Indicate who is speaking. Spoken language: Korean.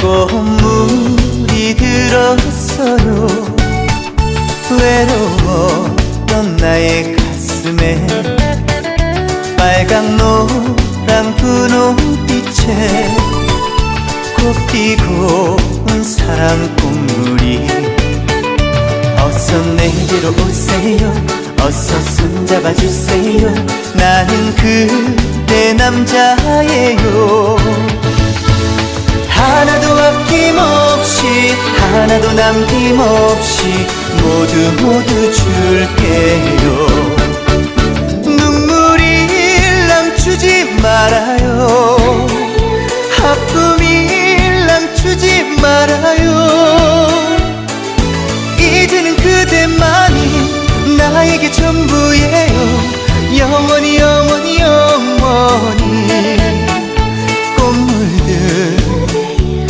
Speaker 1: 꽃물이 들었어요. 외로웠던 나의 가슴에 빨강 노랑 분홍빛에 꽃 피고 온 사랑 꽃물이 어서 내게로 오세요. 어서 손잡아 주세요. 나는 그대 남자예요 아낌없이 하나도 남김없이 모두 모두 줄게요. 눈물이 일렁주지 말아요. 아픔이 일렁주지 말아요. 이제는 그대만